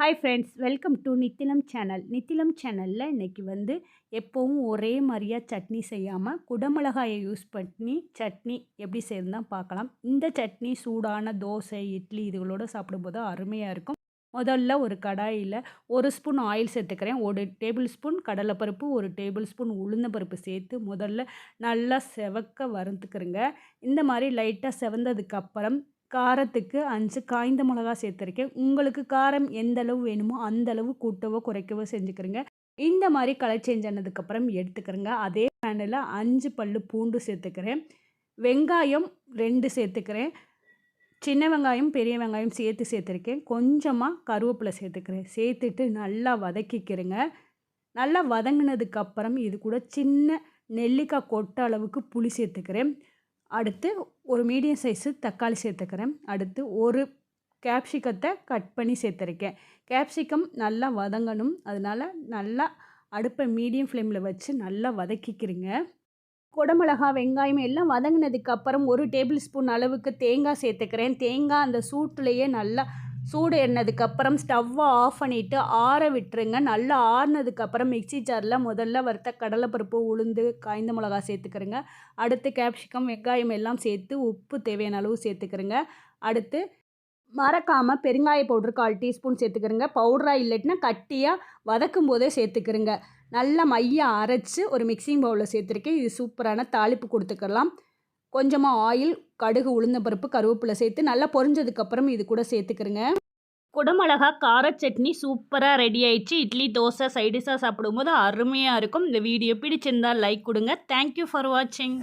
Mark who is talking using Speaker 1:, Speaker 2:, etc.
Speaker 1: Hi friends welcome to Nithilam channel Nithilam சேனலில் இன்றைக்கி வந்து எப்போவும் ஒரே மாதிரியாக சட்னி செய்யாமல் குடமிளகாயை யூஸ் பண்ணி சட்னி எப்படி செய்யணும் தான் பார்க்கலாம். இந்த சட்னி சூடான தோசை இட்லி இதுகளோடு சாப்பிடும்போது அருமையாக இருக்கும். முதல்ல ஒரு கடாயில் ஒரு ஸ்பூன் ஆயில் சேர்த்துக்கிறேன். ஒரு டேபிள் ஸ்பூன் கடலைப்பருப்பு ஒரு டேபிள் ஸ்பூன் உளுந்தப்பருப்பு சேர்த்து முதல்ல நல்லா செவக்க வறுத்துக்கிறேங்க இந்த மாதிரி லைட்டாக செவந்ததுக்கப்புறம் காரத்துக்கு அஞ்சு காய்ந்த மிளகா சேர்த்துருக்கேன். உங்களுக்கு காரம் எந்த அளவு வேணுமோ அந்த அளவு கூட்டவோ குறைக்கவோ செஞ்சுக்கிறேங்க. இந்த மாதிரி கலர் சேஞ்ச் ஆனதுக்கப்புறம் எடுத்துக்கிறேங்க. அதே பேனில் அஞ்சு பல் பூண்டு சேர்த்துக்கிறேன். வெங்காயம் ரெண்டு சேர்த்துக்கிறேன். சின்ன வெங்காயம் பெரிய வெங்காயம் சேர்த்து சேர்த்துருக்கேன். கொஞ்சமாக கருவேப்பிலை சேர்த்துக்கிறேன். சேர்த்துட்டு நல்லா வதக்கிக்கிறேங்க. நல்லா வதங்கினதுக்கப்புறம் இது கூட சின்ன நெல்லிக்காய் கொட்ட அளவுக்கு புளி சேர்த்துக்கிறேன். அடுத்து ஒரு மீடியம் சைஸு தக்காளி சேர்த்துக்கிறேன். அடுத்து ஒரு கேப்சிக்கத்தை கட் பண்ணி சேர்த்துருக்கேன். கேப்சிகம் நல்லா வதங்கணும். அதனால் நல்லா அடுப்பை மீடியம் ஃப்ளேமில் வச்சு நல்லா வதக்கிக்கிறீங்க. குடமிளகா வெங்காயம் எல்லாம் வதங்கினதுக்கப்புறம் ஒரு டேபிள் ஸ்பூன் அளவுக்கு தேங்காய் சேர்த்துக்கிறேன். தேங்காய் அந்த சூட்டுலேயே நல்லா சூடு எண்ணதுக்கப்புறம் ஸ்டவ்வை ஆஃப் பண்ணிவிட்டு ஆற விட்டுருங்க. நல்லா ஆறுனதுக்கப்புறம் மிக்சி ஜாரில் முதல்ல வறுத்த கடலைப்பருப்பு உளுந்து காய்ந்த மிளகா சேர்த்துக்கிறங்க. அடுத்து கேப்சிகம் வெங்காயம் எல்லாம் சேர்த்து உப்பு தேவையான அளவு சேர்த்துக்கிறங்க. அடுத்து மறக்காமல் பெருங்காய பவுடர் கால் டீஸ்பூன் சேர்த்துக்கிறங்க. பவுடராக இல்லைட்டினா கட்டியாக வதக்கும் போதே சேர்த்துக்கிறங்க. நல்லா மையம் அரைச்சி ஒரு மிக்சிங் பவுலில் சேர்த்துருக்கேன். இது சூப்பரான தாளிப்பு கொடுத்துக்கலாம். கொஞ்சமாக ஆயில் கடுகு உளுந்தம்பருப்பு கருவேப்பிலை சேர்த்து நல்லா பொரிஞ்சதுக்கப்புறம் இது கூட சேர்த்துக்கிறேங்க. குடமிளகா கார சட்னி சூப்பராக ரெடி ஆயிடுச்சு. இட்லி தோசை சைடிஷாக சாப்பிடும்போது அருமையாக இருக்கும். இந்த வீடியோ பிடிச்சிருந்தால் லைக் கொடுங்க. தேங்க்யூ ஃபார் வாட்சிங்